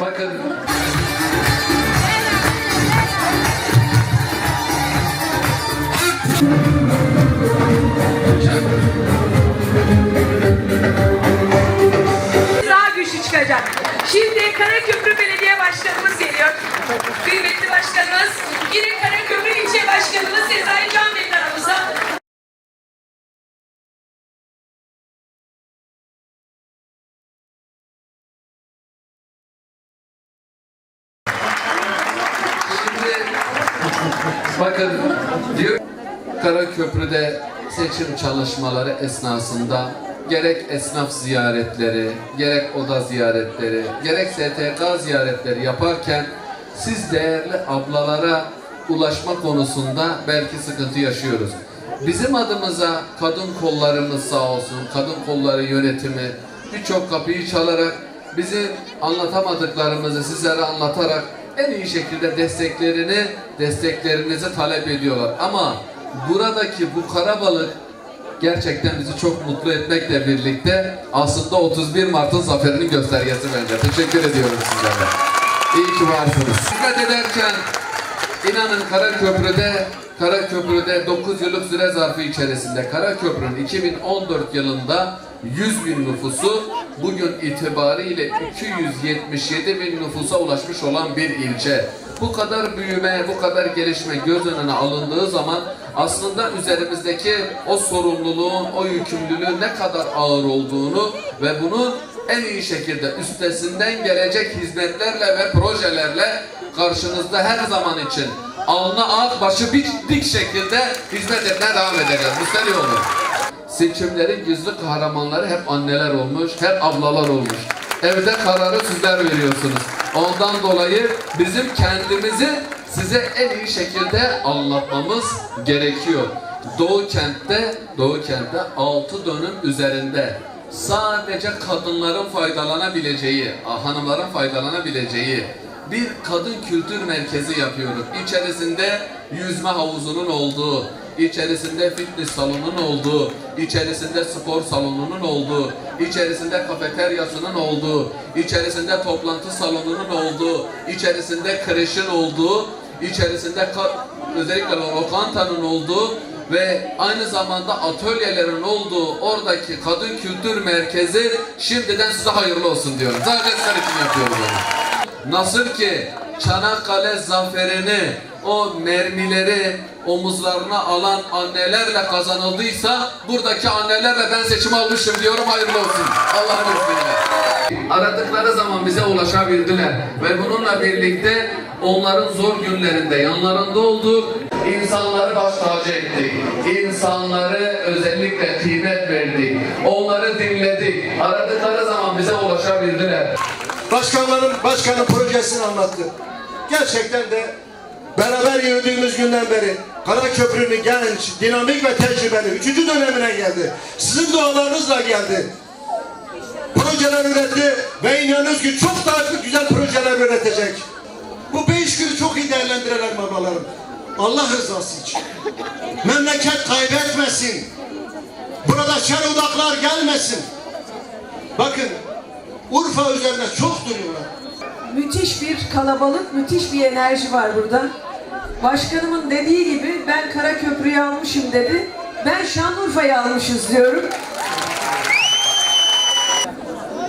Bakın. Daha güçlü çıkacak. Şimdi Karaköprü Belediye Başkanımız geliyor. Kıymetli Başkanımız, yine Karaköprü İlçe Başkanımız Sezai Can Bey bakın diyor Karaköprü'de seçim çalışmaları esnasında gerek esnaf ziyaretleri, gerek oda ziyaretleri, gerek STK ziyaretleri yaparken siz değerli ablalara ulaşma konusunda belki sıkıntı yaşıyoruz. Bizim adımıza kadın kollarımız sağ olsun, kadın kolları yönetimi birçok kapıyı çalarak bizim anlatamadıklarımızı sizlere anlatarak en iyi şekilde desteklerini, desteklerinizi talep ediyorlar. Ama buradaki bu karabalık gerçekten bizi çok mutlu etmekle birlikte aslında 31 Mart'ın zaferinin göstergesi bence. Teşekkür ediyorum sizlere. İyi ki varsınız. Hizmet ederken inanın Karaköprü'de Karaköprü'de 9 yıllık süre zarfı içerisinde Karaköprü'nün 2014 yılında 100 bin nüfusu bugün itibariyle 277 bin nüfusa ulaşmış olan bir ilçe. Bu kadar büyüme, bu kadar gelişme göz önüne alındığı zaman aslında üzerimizdeki o sorumluluğun, o yükümlülüğün ne kadar ağır olduğunu ve bunu en iyi şekilde üstesinden gelecek hizmetlerle ve projelerle karşınızda her zaman için alnı ağ başı dik, dik şekilde hizmet etmeye devam edeceğiz. Müsteri olun. Seçimlerin gizli kahramanları hep anneler olmuş, hep ablalar olmuş. Evde kararı sizler veriyorsunuz. Ondan dolayı bizim kendimizi size en iyi şekilde anlatmamız gerekiyor. Doğu kentte, Doğu kentte 6 dönüm üzerinde sadece kadınların faydalanabileceği, hanımların faydalanabileceği bir kadın kültür merkezi yapıyoruz. İçerisinde yüzme havuzunun olduğu, içerisinde fitness salonunun olduğu, içerisinde spor salonunun olduğu, içerisinde kafeteryasının olduğu, içerisinde toplantı salonunun olduğu, içerisinde kreşin olduğu, içerisinde özellikle lokantanın olduğu ve aynı zamanda atölyelerin olduğu oradaki kadın kültür merkezi şimdiden size hayırlı olsun diyorum. Sadece sizler için yapıyoruz. Nasıl ki Çanakkale zaferini o mermileri omuzlarına alan annelerle kazanıldıysa buradaki annelerle ben seçim almışım diyorum hayırlı olsun. Allah'ın izniyle. Aradıkları zaman bize ulaşabildiler ve bununla birlikte onların zor günlerinde yanlarında olduk. İnsanları baş tacı ettik. İnsanları özellikle kıymet verdik. Onları dinledik. Aradıkları zaman bize ulaşabildiler. Başkanların başkanın projesini anlattı. Gerçekten de beraber yürüdüğümüz günden beri Karaköprü'nün genç, dinamik ve tecrübeli üçüncü dönemine geldi. Sizin dualarınızla geldi. Projeler üretti ve inanıyoruz ki çok daha güzel projeler üretecek. Bu beş günü çok iyi değerlendirelim babalarım. Allah rızası için. Memleket kaybetmesin. Burada şer odaklar gelmesin. Bakın Urfa üzerine çok duruyorlar. müthiş bir kalabalık, müthiş bir enerji var burada. Başkanımın dediği gibi ben Karaköprü'yü almışım dedi. Ben Şanlıurfa'yı almışız diyorum.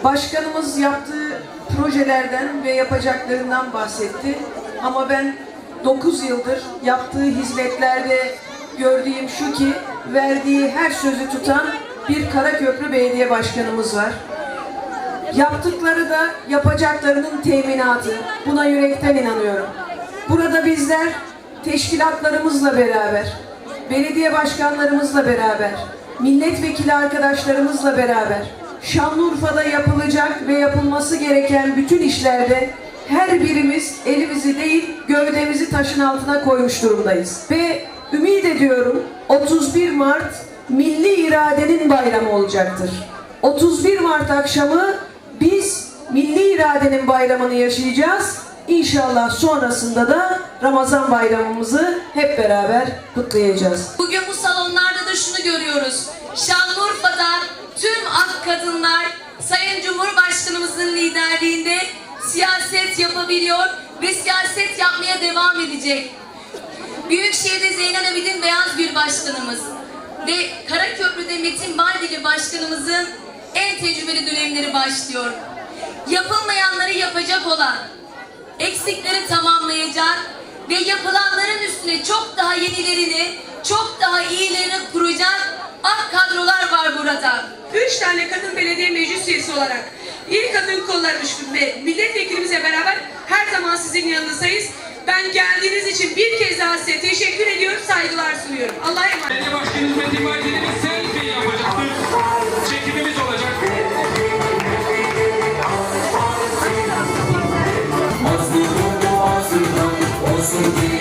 Başkanımız yaptığı projelerden ve yapacaklarından bahsetti. Ama ben 9 yıldır yaptığı hizmetlerde gördüğüm şu ki verdiği her sözü tutan bir Karaköprü Belediye Başkanımız var. Yaptıkları da yapacaklarının teminatı. Buna yürekten inanıyorum. Burada bizler teşkilatlarımızla beraber, belediye başkanlarımızla beraber, milletvekili arkadaşlarımızla beraber, Şanlıurfa'da yapılacak ve yapılması gereken bütün işlerde her birimiz elimizi değil gövdemizi taşın altına koymuş durumdayız. Ve ümit ediyorum 31 Mart milli iradenin bayramı olacaktır. 31 Mart akşamı biz milli iradenin bayramını yaşayacağız. İnşallah sonrasında da Ramazan bayramımızı hep beraber kutlayacağız. Bugün bu salonlarda da şunu görüyoruz. Şanlıurfa'da tüm ak kadınlar Sayın Cumhurbaşkanımızın liderliğinde siyaset yapabiliyor ve siyaset yapmaya devam edecek. Büyükşehir'de Zeynep Abidin Beyaz Gül Başkanımız ve Karaköprü'de Metin Bardili Başkanımızın en tecrübeli dönemleri başlıyor. yapılmayanları yapacak olan, eksikleri tamamlayacak ve yapılanların üstüne çok daha yenilerini, çok daha iyilerini kuracak ak kadrolar var burada. Üç tane kadın belediye meclis üyesi olarak İl Kadın Kolları ve milletvekilimizle beraber her zaman sizin yanınızdayız. Ben geldiğiniz için bir kez daha size teşekkür ediyorum, saygılar sunuyorum. Allah'a emanet. Belediye Başkanımız Metin to be